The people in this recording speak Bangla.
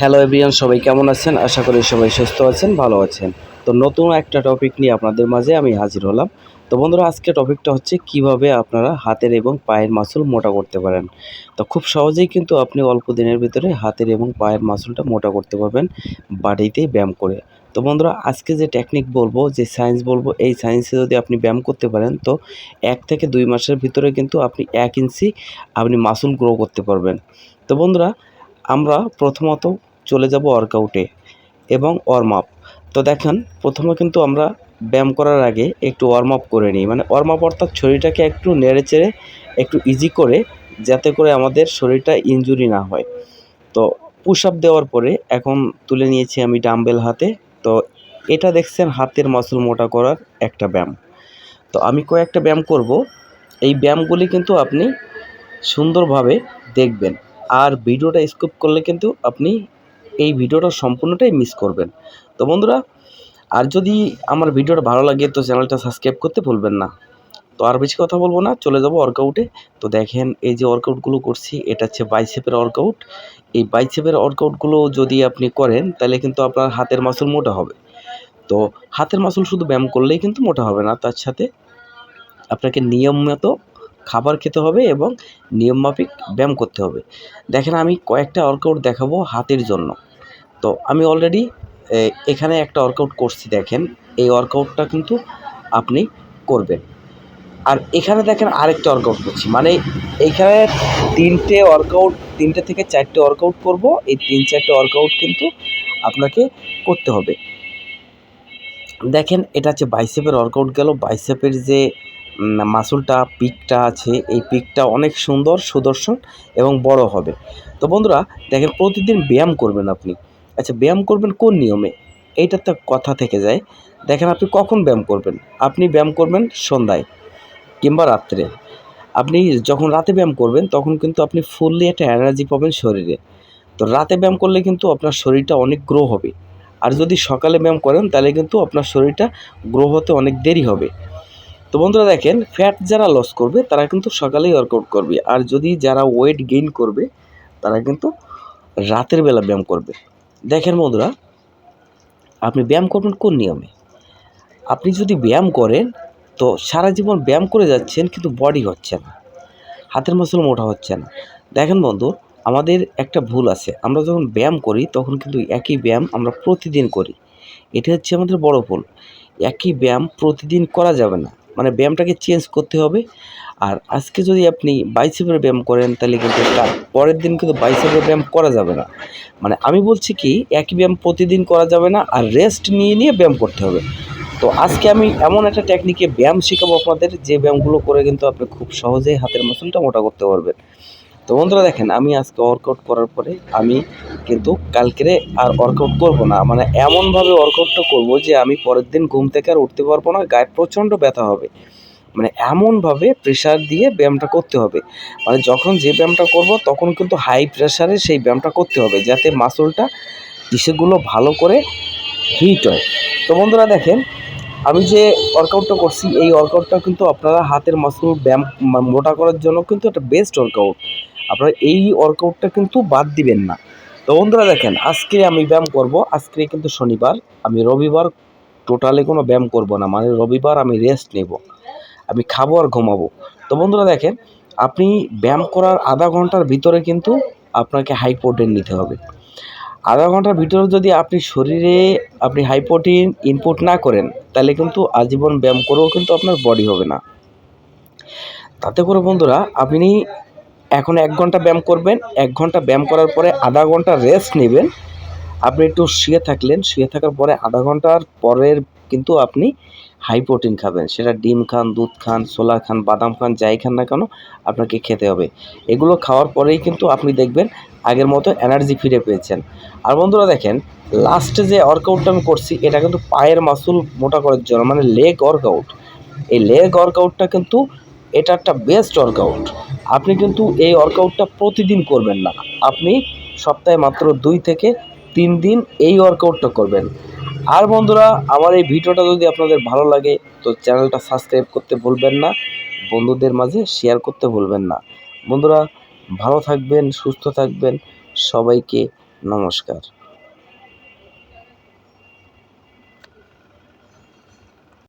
হ্যালো এভরিয়ান সবাই কেমন আছেন? আশা করি সবাই সুস্থ আছেন, ভালো আছেন। তো নতুন একটা টপিক নিয়ে আপনাদের মাঝে আমি হাজির হলাম। তো বন্ধুরা, আজকে টপিকটা হচ্ছে কীভাবে আপনারা হাতের এবং পায়ের মাসুল মোটা করতে পারেন। তো খুব সহজেই কিন্তু আপনি অল্প দিনের ভিতরে হাতের এবং পায়ের মাসুলটা মোটা করতে পারবেন বাড়িতেই ব্যায়াম করে। তো বন্ধুরা, আজকে যে টেকনিক বলব, যে সায়েন্স বলব, এই সায়েন্সে যদি আপনি ব্যায়াম করতে পারেন, তো এক থেকে দুই মাসের ভিতরে কিন্তু আপনি এক ইঞ্চি আপনি মাসুল গ্রো করতে পারবেন। তো বন্ধুরা, আমরা প্রথমত চলে যাব ওয়ার্কআউটে এবং ওয়ার্ম আপ তো দেখেন, প্রথমে কিন্তু আমরা ব্যায়াম করার আগে একটু ওয়ার্ম আপ করে নিই। মানে ওয়ার্ম আপ অর্থাৎ শরীরটাকে একটু নেড়ে চেড়ে, একটু ইজি করে যাতে করে আমাদের শরীরটা ইনজুরি না হয়। তো পুশ আপ দেওয়ার পরে এখন তুলে নিয়েছি আমি ডাম্বেল হাতে। তো এটা দেখছেন হাতের মাসুল মোটা করার একটা ব্যায়াম। তো আমি কয়েকটা ব্যায়াম করব। এই ব্যায়ামগুলি কিন্তু আপনি সুন্দরভাবে দেখবেন। আর ভিডিওটা স্কিপ করলে কিন্তু আপনি এই ভিডিওটা সম্পূর্ণটাই মিস করবেন। তো বন্ধুরা, আর যদি আমার ভিডিওটা ভালো লাগে, তো চ্যানেলটা সাবস্ক্রাইব করতে ভুলবেন না। তো আর বেশি কথা বলব না, চলে যাব ওয়ার্কআউটে তো দেখেন, এই যে ওয়ার্কআউটগুলো করছি, এটা হচ্ছে বাইসেপের ওয়ার্কআউট এই বাইসেপের ওয়ার্কআউটগুলো যদি আপনি করেন, তাহলে কিন্তু আপনার হাতের মাসুল মোটা হবে। তো হাতের মাসুল শুধু ব্যায়াম করলেই কিন্তু মোটা হবে না, তার সাথে আপনাকে নিয়মিত খাবার খেতে হবে এবং নিয়মমাফিক ব্যায়াম করতে হবে। দেখেন, আমি কয়েকটা ওয়ার্কআউট দেখাবো হাতের জন্য। তো আমি অলরেডি এখানে একটা ওয়ার্কআউট করছি দেখেন। এই ওয়ার্কআউটটা কিন্তু আপনি করবেন। আর এখানে দেখেন আরেকটা ওয়ার্কআউট করছি। মানে এইখানে তিনটে ওয়ার্কআউট তিনটে থেকে চারটে ওয়ার্কআউট করব। এই তিন চারটে ওয়ার্কআউট কিন্তু আপনাকে করতে হবে। দেখেন, এটা হচ্ছে বাইসেপের ওয়ার্কআউট গেল। বাইসেপের যে মাসুলটা পিকটা আছে, এই পিকটা অনেক সুন্দর সুদর্শন এবং বড় হবে। তো বন্ধুরা, দেখেন প্রতিদিন ব্যায়াম করবেন আপনি। আচ্ছা ব্যায়াম করবেন কোন নিয়মে? এইটা তো কথা থেকে যায়। দেখেন, আপনি কখন ব্যায়াম করবেন? আপনি ব্যায়াম করবেন সন্ধ্যায় কিংবা রাত্রে। আপনি যখন রাতে ব্যায়াম করবেন, তখন কিন্তু আপনি ফুললি একটা এনার্জি পাবেন শরীরে। তো রাতে ব্যায়াম করলে কিন্তু আপনার শরীরটা অনেক গ্রো হবে। আর যদি সকালে ব্যায়াম করেন, তাহলে কিন্তু আপনার শরীরটা গ্রো হতে অনেক দেরি হবে। তো বন্ধুরা দেখেন ফ্যাট যারা লস করবে, তারা কিন্তু সকালেই ওয়ার্কআউট করবে। আর যদি যারা ওয়েট গেইন করবে, তারা কিন্তু রাতের বেলা ব্যায়াম করবে। দেখেন বন্ধুরা, আপনি ব্যায়াম করবেন কোন নিয়মে? আপনি যদি ব্যায়াম করেন, তো সারা জীবন ব্যায়াম করে যাচ্ছেন, কিন্তু বডি হচ্ছে না, হাতের মাসুল মোটা হচ্ছে না। দেখেন বন্ধু, আমাদের একটা ভুল আছে, আমরা যখন ব্যায়াম করি, তখন কিন্তু একই ব্যায়াম আমরা প্রতিদিন করি। এটা হচ্ছে আমাদের বড় ভুল, একই ব্যায়াম প্রতিদিন করা যাবে না। মানে ব্যায়ামটাকে চেঞ্জ করতে হবে। আর আজকে যদি আপনি বাইসেপের ব্যায়াম করেন, তাহলে কিন্তু তার পরের দিন কিন্তু বাইসেপের ব্যায়াম করা যাবে না। মানে আমি বলছি কি, একই ব্যায়াম প্রতিদিন করা যাবে না, আর রেস্ট নিয়ে নিয়ে ব্যায়াম করতে হবে। তো আজকে আমি এমন একটা টেকনিকে ব্যায়াম শেখাবো আপনাদের, যে ব্যায়ামগুলো করে কিন্তু আপনি খুব সহজেই হাতের মাসুলটা মোটা করতে পারবেন। তো বন্ধুরা দেখেন, আমি আজকে ওয়ার্কআউট করার পরে আমি কিন্তু কালকেরে আর ওয়ার্কআউট করব না। মানে এমনভাবে ওয়ার্কআউটটা করব যে আমি পরের দিন ঘুম থেকে আর উঠতে পারব না, গায়ে প্রচণ্ড ব্যথা হবে। মানে এমনভাবে প্রেশার দিয়ে ব্যায়ামটা করতে হবে। মানে যখন যে ব্যায়ামটা করব তখন কিন্তু হাই প্রেশারে সেই ব্যায়ামটা করতে হবে, যাতে মাসুলটা টিস্যুগুলো ভালো করে হিট হয়। তো বন্ধুরা দেখেন আমি যে ওয়ার্কআউটটা করছি, এই ওয়ার্কআউটটা কিন্তু আপনারা হাতের মাসুল ব্যায়াম মোটা করার জন্য কিন্তু একটা বেস্ট ওয়ার্কআউট আপনারা এই ওয়ার্কআউটটা কিন্তু বাদ দিবেন না। তো বন্ধুরা দেখেন, আজকে আমি ব্যায়াম করব, আজকে কিন্তু শনিবার, আমি রবিবার টোটালি কোনো ব্যায়াম করব না মানে রবিবার আমি রেস্ট নেব, আমি খাব আর ঘুমাবো। তো বন্ধুরা দেখেন, আপনি ব্যায়াম করার আধা ঘণ্টার ভিতরে কিন্তু আপনাকে হাই প্রোটিন নিতে হবে। আধা ঘণ্টার ভিতরে যদি আপনি শরীরে আপনি হাই প্রোটিন ইনপুট না করেন, তাহলে কিন্তু আজীবন ব্যায়াম করেও কিন্তু আপনার বডি হবে না। তাতে করে বন্ধুরা, আপনি এখন এক ঘণ্টা ব্যায়াম করবেন, এক ঘণ্টা ব্যায়াম করার পরে আধা ঘণ্টা রেস্ট নেবেন। আপনি একটু শুয়ে থাকলেন, শুয়ে থাকার পরে আধা ঘণ্টার পরের কিন্তু আপনি হাই প্রোটিন খাবেন। সেটা ডিম খান, দুধ খান, ছোলা খান, বাদাম খান, যাই খান না কেন, আপনাকে খেতে হবে। এগুলো খাওয়ার পরেই কিন্তু আপনি দেখবেন আগের মতো এনার্জি ফিরে পেয়েছেন। আর বন্ধুরা দেখেন লাস্টে যে ওয়ার্কআউটটা আমি করছি, এটা কিন্তু পায়ের মাসুল মোটা করার জন্য মানে লেগ ওয়ার্কআউট এই লেগ ওয়ার্কআউটটা কিন্তু এটা একটা বেস্ট ওয়ার্কআউট আপনি কিন্তু এই ওয়ার্কআউটটা প্রতিদিন করবেন না। আপনি সপ্তাহে মাত্র দুই থেকে তিন দিন এই ওয়ার্কআউটটা করবেন। আর বন্ধুরা, আমার এই ভিডিওটা যদি আপনাদের ভালো লাগে, তো চ্যানেলটা সাবস্ক্রাইব করতে ভুলবেন না, বন্ধুদের মাঝে শেয়ার করতে ভুলবেন না। বন্ধুরা, ভালো থাকবেন, সুস্থ থাকবেন, সবাইকে নমস্কার।